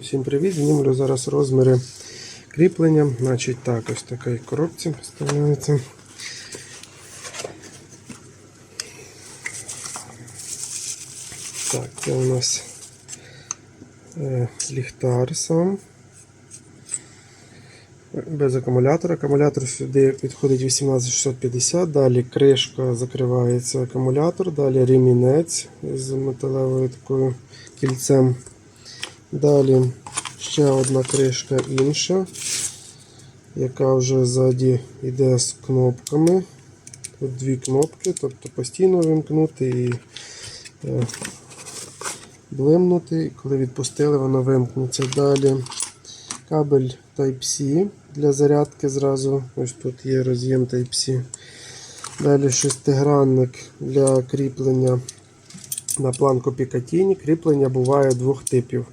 Всім привіт! Знімлю зараз розміри кріплення. Значить, так, ось такій коробці представляється. Так, це у нас е, ліхтар сам. Без акумулятора. Акумулятор сюди підходить 18650, далі кришка закривається акумулятор, далі ремінець з металевою такою кільцем. Далі ще одна кришка інша, яка вже ззаді йде з кнопками. Тут дві кнопки, тобто постійно вимкнути і е, блимнути. І коли відпустили, воно вимкнеться. Далі кабель Type-C для зарядки зразу. Ось тут є роз'єм Type-C. Далі шестигранник для кріплення на планку Picatinny. Кріплення буває двох типів.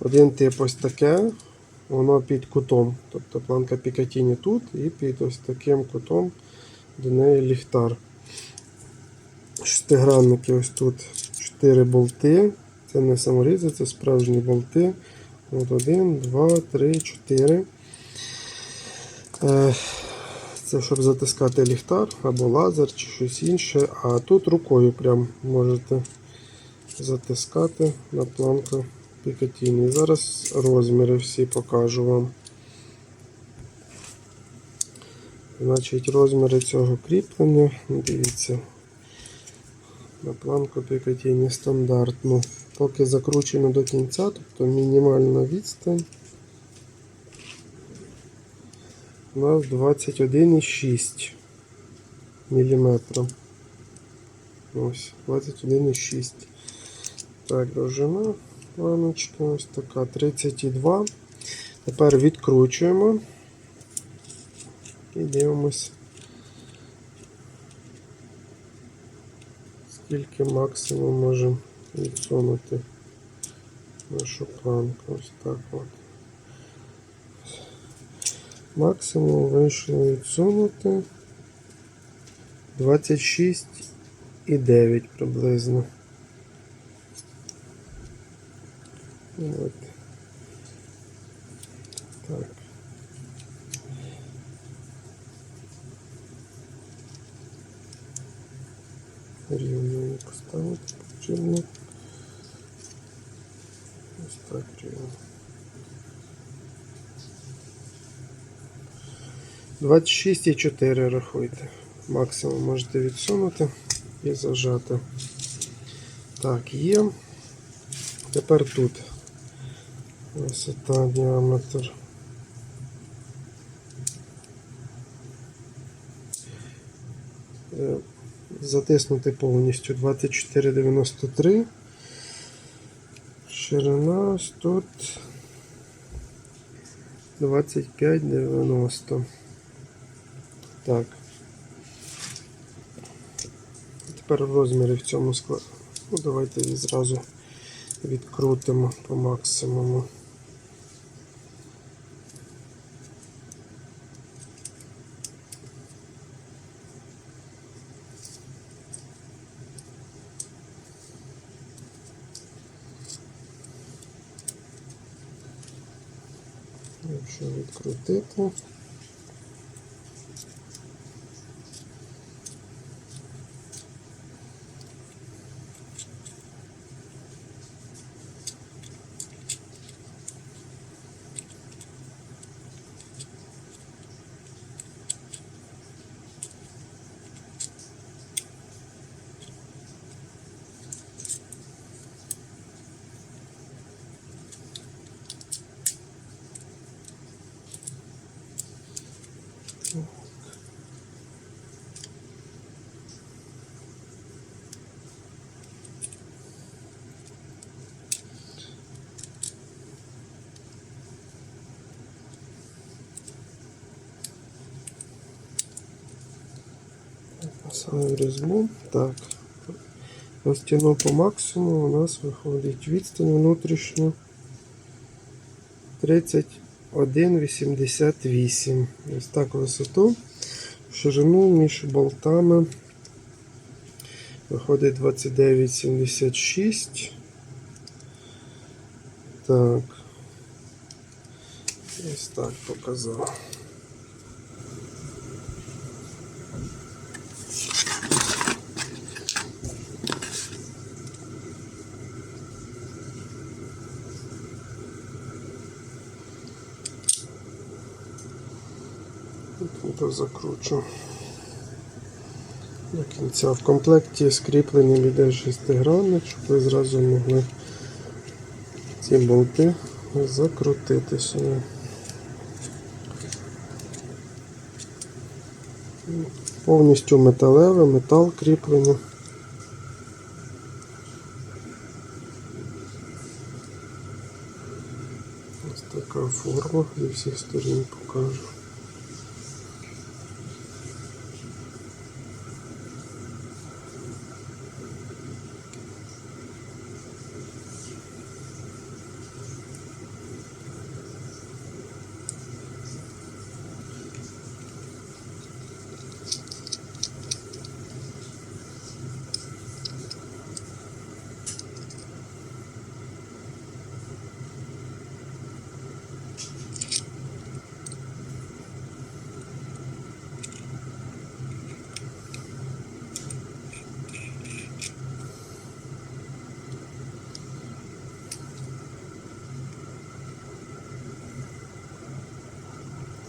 Один тип ось таке, воно під кутом. Тобто планка Picatinny тут і під ось таким кутом до неї ліхтар. Шестигранники ось тут 4 болти. Це не саморізи, це справжні болти. От 1, 2, 3, 4. Е, Це щоб затискати ліхтар або лазер чи щось інше. А тут рукою прям можете затискати на планку Picatinny. Зараз розміри всі покажу вам. Значить, розміри цього кріплення, дивіться, на планку Picatinny стандартну. Поки закручено до кінця, тобто мінімальна відстань. У нас 21,6 мм. Ось, 21,6. Так, довжина планочки ось така 32. Тепер відкручуємо і дивимось, скільки максимум можемо відсунути нашу планку. Ось так от. Максимум вийшло відсунути 26,9 приблизно. От. Так. Рівно поставити потрібно. Ось так рівно. 26,4 рахуйте. Максимум можете відсунути і зажати. Так, є. Тепер тут висота діаметр. Е, Затиснути повністю 24,93. Ширина ось тут 25,90. Так. Тепер розміри в цьому складі. Ну, давайте її зразу відкрутимо по максимуму. Якщо Саме різьбу. Так. Розтягнув по максимуму, у нас виходить відстань внутрішню 31,88. Ось так висоту. Ширину між болтами виходить 29,76. Так. Ось так показав. Тут закручу до кінця. В комплекті скріплений іде шестигранник, щоб ви зразу могли ці болти закрутити сюди. Повністю металеве, метал кріплений. Ось така форма зі всіх сторін покажу.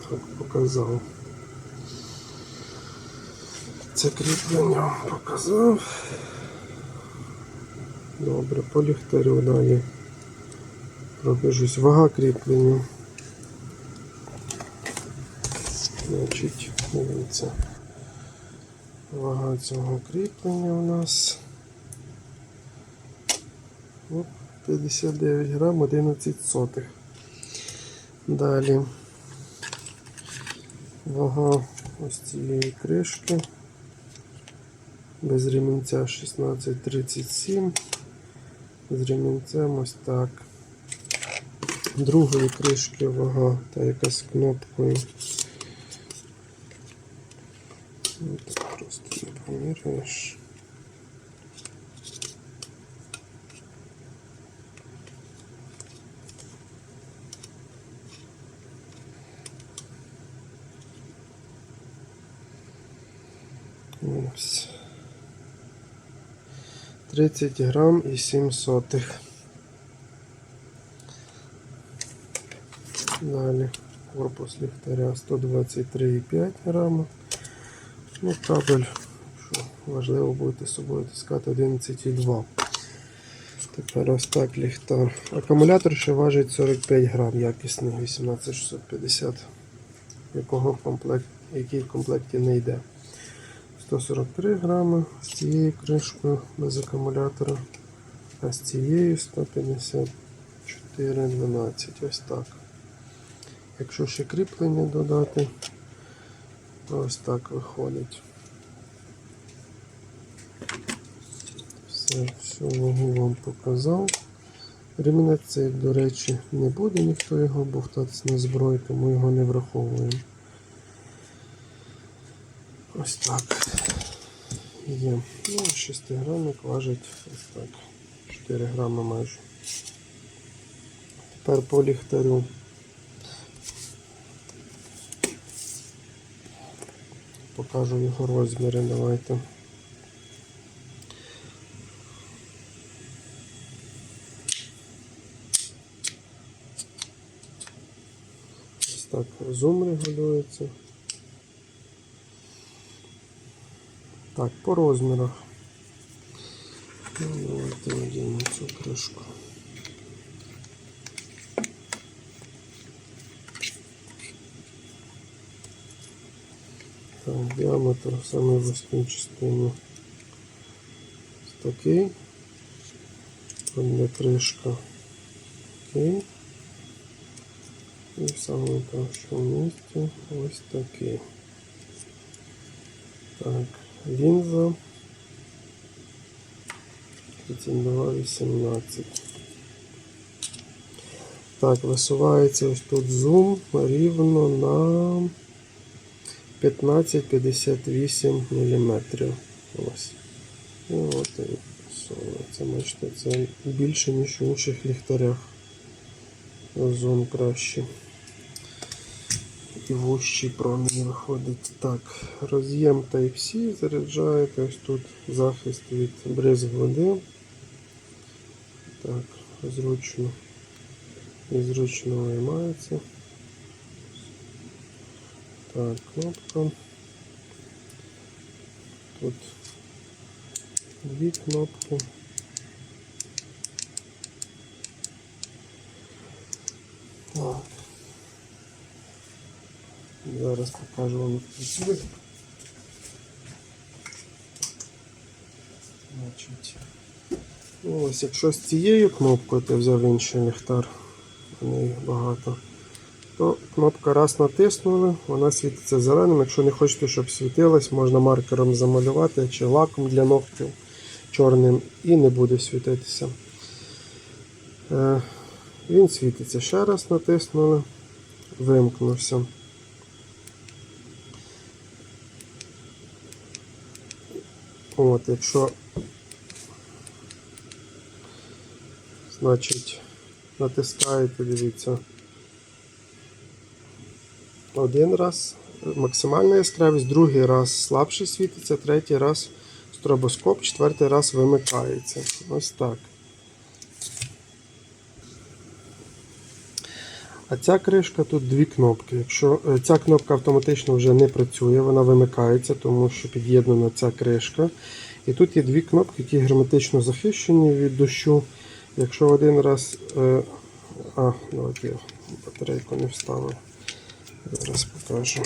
Так показав. Це кріплення показав. Добре, по ліхтарю далі. Пробіжусь. Вага кріплення. Значить, дивіться. Вага цього кріплення у нас. Оп, 59 грам 11 сотих. Далі. Вага ось цієї кришки. Без ремінця 16,37. З ремінцем ось так. Другої кришки вага та яка з кнопкою. Ось просто не поміряєш. Ось. 30 грам і 7 сотих. Далі корпус ліхтаря 123,5 грама. Ну, кабель, що важливо будете з собою таскати 11,2. Тепер ось так ліхтар. Акумулятор ще важить 45 грам, якісний 18650, якого в комплект, який в комплекті не йде. 143 грами з цією кришкою без акумулятора, а з цією 154,12. Ось так. Якщо ще кріплення додати, то ось так виходить. Все, всю вагу вам показав. Ремінець цей, до речі, не буде ніхто його бовтатися на зброї, тому його не враховуємо. Ось так. Є. Ну, 6 грамик важить ось так. 4 грами майже. Тепер по ліхтарю. Покажу його розміри, давайте. Ось так зум регулюється. Так, по розмірах. Ну, давайте надінемо цю кришку. Так, діаметр в вузькій частині. Такий. Де кришка. Такий. І в самому товщому місці ось такий. Так, лінза 32,18. Так, висувається ось тут зум рівно на 15-58 мм. Ось. І от і висовується. Бачите, це більше, ніж в інших ліхтарях. Зум краще. І вущий промінь виходить. Так, роз'єм Type-C заряджаєте. Ось тут захист від бризг води. Так, зручно і зручно виймається. Так, кнопка. Тут дві кнопки. Так. Зараз покажу вам як працює. Ось якщо з цією кнопкою ти взяв інший ліхтар, в неї багато, то кнопка раз натиснули, вона світиться зеленим. Якщо не хочете, щоб світилась, можна маркером замалювати чи лаком для ногтів чорним і не буде світитися. Е, Він світиться ще раз натиснули, вимкнувся. От, якщо значить натискаєте, дивіться. Один раз максимальна яскравість, другий раз слабше світиться, третій раз стробоскоп, четвертий раз вимикається. Ось так. А ця кришка тут дві кнопки. Якщо е, ця кнопка автоматично вже не працює, вона вимикається, тому що під'єднана ця кришка. І тут є дві кнопки, які герметично захищені від дощу. Якщо один раз. е, А, давайте я батарейку не вставив. Зараз покажу.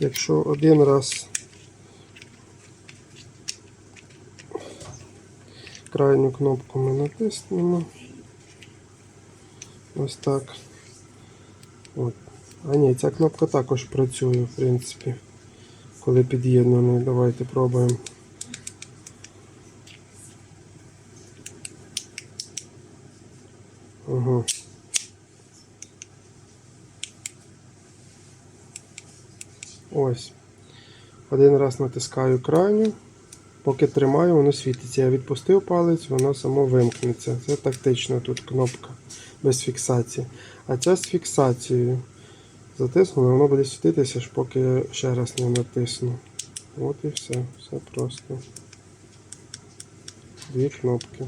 Якщо один раз крайню кнопку ми натиснемо. Ось так. От. А ні, ця кнопка також працює, в принципі, коли під'єднаний. Давайте пробуємо. Ага. Ось. Один раз натискаю крайню. Поки тримаю, воно світиться. Я відпустив палець, воно само вимкнеться. Це тактична тут кнопка без фіксації. А ця з фіксацією. Затиснули, воно буде світитися, аж поки я ще раз не натисну. От і все. Все просто. Дві кнопки.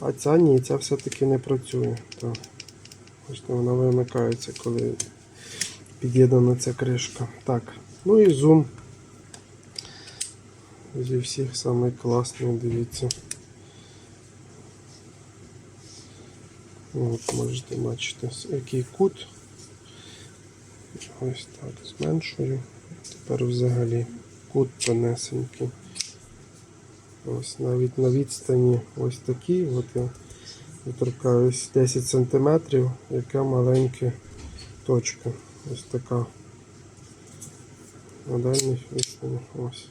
А ця ні, ця все-таки не працює. Так. Бачите, вона вимикається, коли під'єднана ця кришка. Так, ну і зум. Зі всіх самий класний, дивіться. От, можете бачити, який кут. Ось так, зменшую. Тепер взагалі кут тонесенький. Ось навіть на відстані ось такий, от я доторкаюсь 10 см, яка маленька точка. Ось така. На дальній відстані. Ось.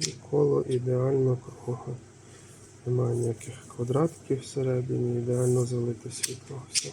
І коло ідеально круга. Немає ніяких квадратиків всередині, ідеально залите світло. Все.